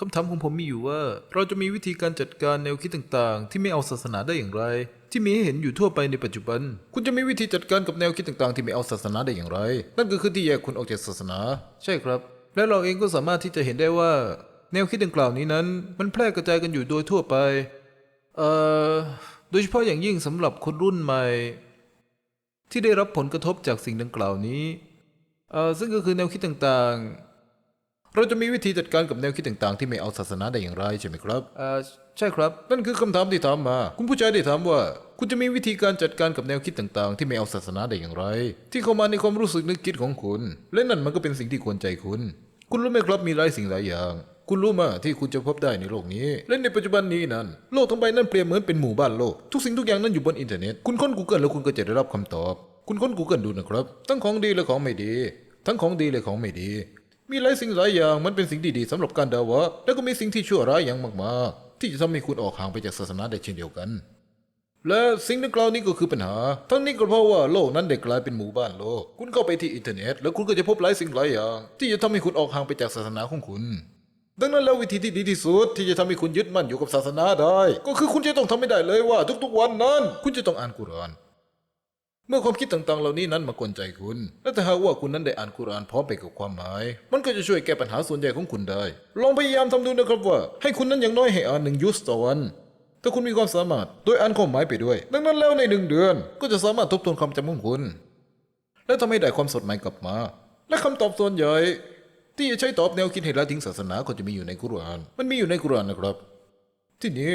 คำถามของผมมีอยู่ว่า เราจะมีวิธีการจัดการแนวคิดต่างๆ ที่ไม่เอาศาสนาได้อย่างไร ที่มีให้เห็นอยู่ทั่วไปในปัจจุบัน คุณจะมีวิธีจัดการกับแนวคิดต่างๆ ที่ไม่เอาศาสนาได้อย่างไร นั่นก็คือที่แยกคุณออกจากศาสนา ใช่ครับ และเราเองก็สามารถที่จะเห็นได้ว่า แนวคิดดังกล่าวนี้นั้น มันแพร่กระจายกันอยู่โดยทั่วไปเอ่อโดยเฉพาะอย่างยิ่งสำหรับคนรุ่นใหม่ ที่ได้รับผลกระทบจากสิ่งดังกล่าวนี้เอ่อซึ่งก็คือแนวคิดต่างๆ เราจะมีวิธีจัดการกับแนวคิดต่างๆ ที่ไม่เอาศาสนาได้อย่างไรใช่ไหมครับ เอ่อใช่ครับ นั่นคือคำถามที่ถามมา คุณผู้ชายได้ถามว่า คุณจะมีวิธีการจัดการกับแนวคิดต่างๆ ที่ไม่เอาศาสนาได้อย่างไร ที่เข้ามาในความรู้สึกนึกคิดของคุณ และนั่นมันก็เป็นสิ่งที่ควรใจคุณ คุณรู้ไหมครับมีหลายสิ่งหลายอย่าง คุณรู้มาที่คุณจะพบได้ในโลกนี้ และในปัจจุบันนี้นั้น โลกทั้งใบนั้นเปรียบเหมือนเป็นหมู่บ้านโลก ทุกสิ่งทุกอย่างนั้นอยู่บนอินเทอร์เน็ต คุณค้น Google แล้วคุณก็จะได้รับคำตอบ คุณค้น Google ดูนะครับ ทั้งของดีและของไม่ดี ทั้งของดีและของไม่ดี มีหลายสิ่งหลายอย่างมันเป็นสิ่งที่ดีสำหรับการดาวะแล้วก็มีสิ่งที่ชั่วร้ายอย่างมากๆ ที่จะทำให้คุณออกห่างไปจากศาสนาได้เช่นเดียวกัน และสิ่งดังกล่าวนี้ก็คือปัญหา ทั้งนี้ก็เพราะว่าโลกนั้นได้กลายเป็นหมู่บ้านโลก คุณเข้าไปที่อินเทอร์เน็ต แล้วคุณก็จะพบหลายสิ่งหลายอย่าง ที่จะทำให้คุณออกห่างไปจากศาสนาของคุณ ดังนั้นแล้ววิธีที่ดีที่สุดที่จะทำให้คุณยึดมั่นอยู่กับศาสนาได้ ก็คือคุณจะต้องทำให้ได้เลยว่า ทุกๆวันนั้น คุณจะต้องอ่านกุรอาน เมื่อความคิดต่างๆ เหล่านี้นั้นมากวนใจคุณ และถ้าหากว่าคุณนั้นได้อ่านกุรานพร้อมไปกับความหมาย มันก็จะช่วยแก้ปัญหาส่วนใหญ่ของคุณได้ ลองพยายามทำดูนะครับว่า ให้คุณนั้นอย่างน้อยให้อ่านหนึ่งยุสต่อวันถ้าคุณมีความสามารถโดยอ่านความหมายไปด้วย ดังนั้นแล้วในหนึ่งเดือน ก็จะสามารถทบทวนความจำของคุณ และทำให้ได้ความสดใหม่กลับมา และคำตอบส่วนใหญ่ ที่จะใช้ตอบแนวคิดให้ละทิ้งศาสนาก็จะมีอยู่ในกุราน มันมีอยู่ในกุรานนะครับ ที่นี้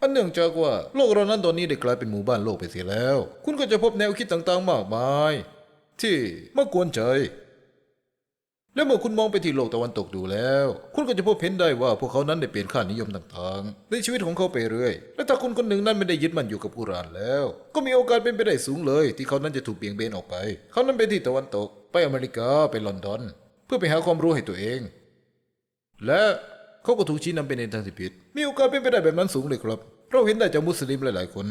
อันเนื่องจากว่าโลกเรานั้นตอนนี้ได้กลายเป็นหมู่บ้านโลกไปเสียแล้ว คุณก็จะพบแนวคิดต่างๆ มากมาย ที่มากวนใจ และเมื่อคุณมองไปที่โลกตะวันตกดูแล้ว คุณก็จะพบเห็นได้ว่าพวกเขานั้นได้เปลี่ยนค่านิยมต่างๆ ในชีวิตของเขาไปเรื่อย และถ้าคนคนหนึ่งนั้นไม่ได้ยึดมั่นอยู่กับกุรานแล้ว ก็มีโอกาสเป็นไปได้สูงเลย ที่เขานั้นจะถูกเบี่ยงเบนออกไป เขานั้นไปที่ตะวันตก ไปอเมริกาไปลอนดอน เพื่อไปหาความรู้ให้ตัวเอง และ เขาก็ถูกชี้นำไปในทางที่ผิด มีโอกาสเป็นไปได้แบบนั้นสูงเลยครับ เราเห็นได้จากมุสลิมหลาย ๆ คน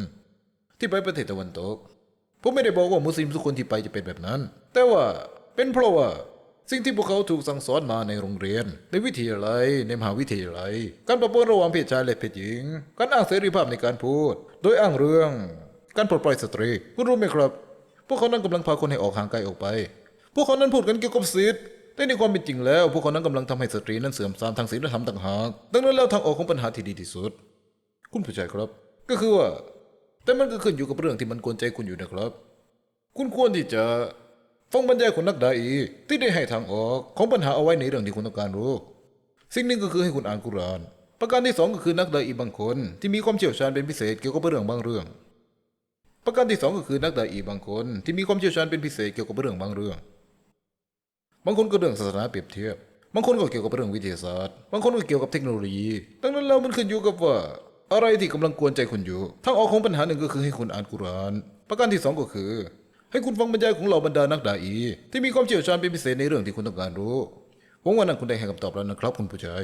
ที่ไปประเทศตะวันตก ผมไม่ได้บอกว่ามุสลิมทุกคนที่ไปจะเป็นแบบนั้น แต่ว่าเป็นเพราะว่าสิ่งที่พวกเขาถูกสั่งสอนมาในโรงเรียน ในวิทยาลัย ในมหาวิทยาลัย การประปนระหว่างเพศชายและเพศหญิง การอ้างเสรีภาพในการพูด โดยอ้างเรื่อง การปลดปล่อยสตรี คุณรู้ไหมครับ พวกเขานั้นกำลังพาคนให้ออกห่างไกลออกไป พวกเขานั้นพูดกันเกี่ยวกับสิทธิ์ แต่ในความเป็นจริงแล้ว พวกเขานั้นกำลังทำให้สตรีนั้นเสื่อมทรามทางศีลธรรมต่างหากดังนั้นแล้วทางออกของปัญหาที่ดีที่สุด คุณผู้ชายครับ ก็คือว่า แต่มันก็ขึ้นอยู่กับเรื่องที่มันกวนใจคุณอยู่นะครับ คุณควรที่จะฟังบรรยายของนักดาอีที่ได้ให้ทางออกของปัญหาเอาไว้ในเรื่องที่คุณต้องการรู้ สิ่งหนึ่งก็คือให้คุณอ่านกุราน ประการที่สองก็คือนักดาอีบางคน ที่มีความเชี่ยวชาญเป็นพิเศษเกี่ยวกับเรื่องบางเรื่อง ประการที่สองก็คือนักดาอีบางคน ที่มีความเชี่ยวชาญเป็นพิเศษเกี่ยวกับเรื่องบางเรื่อง บางคนก็เรื่องศาสนาเปรียบเทียบบางคนก็เกี่ยวกับเรื่องวิทยาศาสตร์ บางคนก็เกี่ยวกับเทคโนโลยี ดังนั้นแล้วมันขึ้นอยู่กับว่า อะไรที่กำลังกวนใจคุณอยู่ ทางออกของปัญหาหนึ่งก็คือให้คุณอ่านกุราน ประการที่สองก็คือ ให้คุณฟังบรรยายของเหล่าบรรดานักดาอี ที่มีความเชี่ยวชาญเป็นพิเศษในเรื่องที่คุณต้องการรู้หวังว่านั้นคุณได้ให้คำตอบแล้วนะครับ คุณผู้ชาย